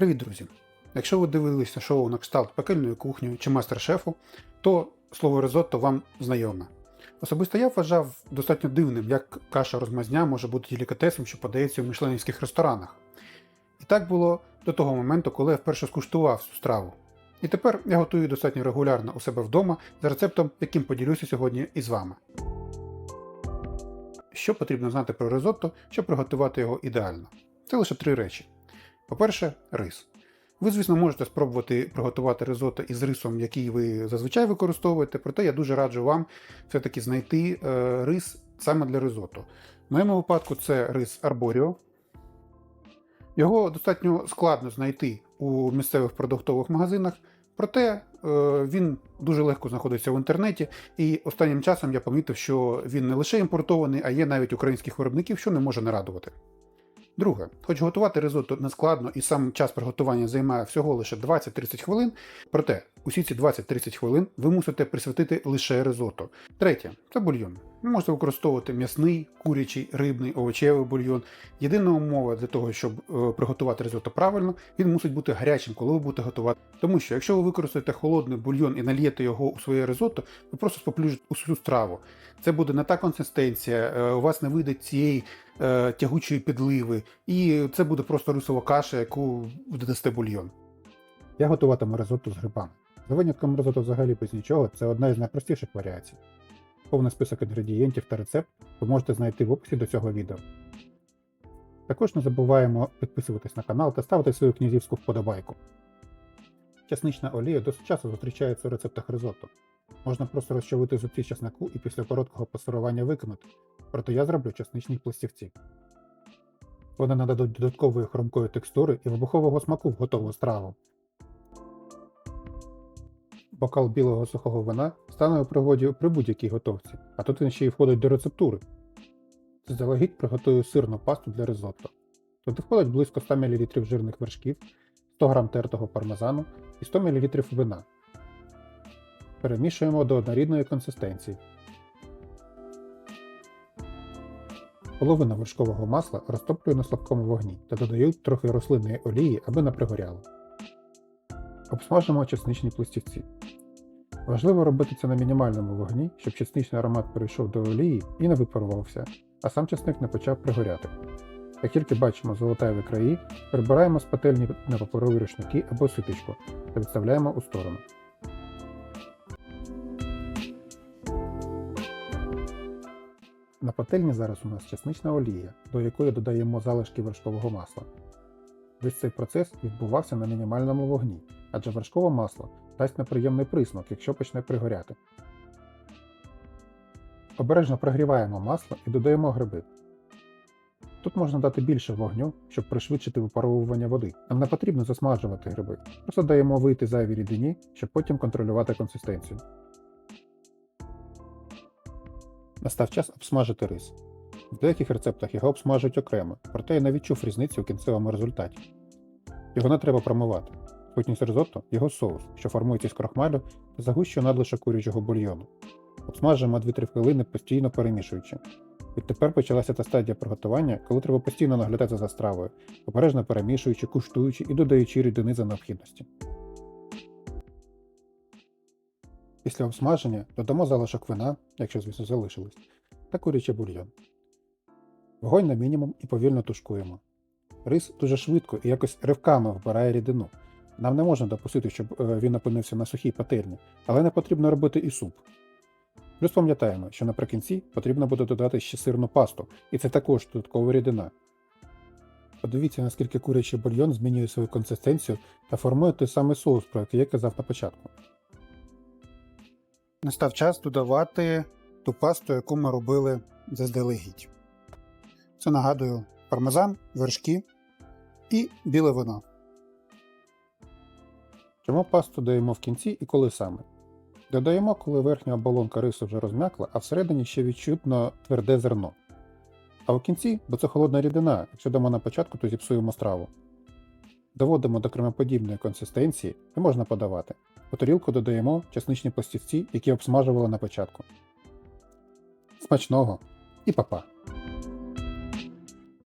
Привіт, друзі! Якщо ви дивилися шоу на кшталт пекельної кухні чи мастер-шефу, то слово ризотто вам знайоме. Особисто я вважав достатньо дивним, як каша розмазня може бути делікатесом, що подається в мішленівських ресторанах. І так було до того моменту, коли я вперше скуштував цю страву. І тепер я готую достатньо регулярно у себе вдома за рецептом, яким поділюся сьогодні із вами. Що потрібно знати про ризотто, щоб приготувати його ідеально? Це лише три речі. По-перше, рис. Ви, звісно, можете спробувати приготувати ризотто із рисом, який ви зазвичай використовуєте, проте я дуже раджу вам все-таки знайти е, рис саме для ризотто. В моєму випадку це рис Арборіо. Його достатньо складно знайти у місцевих продуктових магазинах, проте е, він дуже легко знаходиться в інтернеті, і останнім часом я помітив, що він не лише імпортований, а є навіть українських виробників, що не може не радувати. Друге, хоч готувати ризотто не складно і сам час приготування займає всього лише 20-30 хвилин, проте усі ці 20-30 хвилин ви мусите присвятити лише ризотто. Третє це бульйон. Ви можете використовувати м'ясний, курячий, рибний, овочевий бульйон. Єдина умова для того, щоб е, приготувати ризотто правильно, він мусить бути гарячим, коли ви будете готувати. Тому що якщо ви використаєте холодний бульйон і нальєте його у своє ризотто, ви просто споплюжите усю страву. Це буде не та консистенція, е, у вас не вийде цієї е, тягучої підливи, і це буде просто рисова каша, яку додасте бульйон. Я готуватиму ризотто з грибами. За винятком ризотто взагалі без нічого, це одна із найпростіших варіацій. Повний список інгредієнтів та рецепт ви можете знайти в описі до цього відео. Також не забуваємо підписуватись на канал та ставити свою князівську вподобайку. Часнична олія досить часто зустрічається у рецептах ризотто. Можна просто розчавити зубці чеснику і після короткого пасирування викинути, проте я зроблю часничні пластівці. Вони нададуть додаткової хрумкої текстури і вибухового смаку в готову страву. Бокал білого сухого вина стане у пригоді при будь-якій готовці, а тут він ще й входить до рецептури. Заздалегідь приготую сирну пасту для ризотто. Туди входить близько 100 мл жирних вершків, 100 г тертого пармезану і 100 мл вина. Перемішуємо до однорідної консистенції. Половину вершкового масла розтоплюю на слабкому вогні та додаю трохи рослинної олії, аби не пригоряло. Обсмажимо чесничні пластівці. Важливо робити це на мінімальному вогні, щоб чесничний аромат перейшов до олії і не випарувався, а сам чесник не почав пригоряти. Як тільки бачимо золотаві краї, прибираємо з пательні на паперові рушники або ситочку та відставляємо у сторону. На пательні зараз у нас чеснична олія, до якої додаємо залишки вершкового масла. Весь цей процес відбувався на мінімальному вогні, адже вершкове масло дасть неприємний присмак, якщо почне пригоряти. Обережно прогріваємо масло і додаємо гриби. Тут можна дати більше вогню, щоб пришвидшити випаровування води. Нам не потрібно засмажувати гриби, просто даємо вийти зайвій рідині, щоб потім контролювати консистенцію. Настав час обсмажити рис. В деяких рецептах його обсмажують окремо, проте я не відчув різниці у кінцевому результаті. Його не треба промивати. Сутність ризотто – його соус, що формується з крохмалю та загущує надлишок курячого бульйону. Обсмажуємо 2-3 хвилини, постійно перемішуючи. Відтепер почалася та стадія приготування, коли треба постійно наглядати за стравою, обережно перемішуючи, куштуючи і додаючи рідини за необхідності. Після обсмаження додамо залишок вина, якщо, звісно, залишилось, та курячий бульйон. Вогонь на мінімум і повільно тушкуємо. Рис дуже швидко і якось ривками вбирає рідину. Нам не можна допустити, щоб е, він опинився на сухій пательні, але не потрібно робити і суп. Плюс пам'ятаємо, що наприкінці потрібно буде додати ще сирну пасту, і це також додаткова рідина. Подивіться, наскільки курячий бульйон змінює свою консистенцію та формує той самий соус, про який я казав на початку. Настав час додавати ту пасту, яку ми робили заздалегідь. Це нагадую пармезан, вершки і біле вино. Чому пасту даємо в кінці і коли саме? Додаємо, коли верхня оболонка рису вже розм'якла, а всередині ще відчутно тверде зерно. А в кінці, бо це холодна рідина, якщо дамо на початку, то зіпсуємо страву. Доводимо до кремоподібної консистенції і можна подавати. У тарілку додаємо чесничні пластівці, які обсмажували на початку. Смачного і па-па!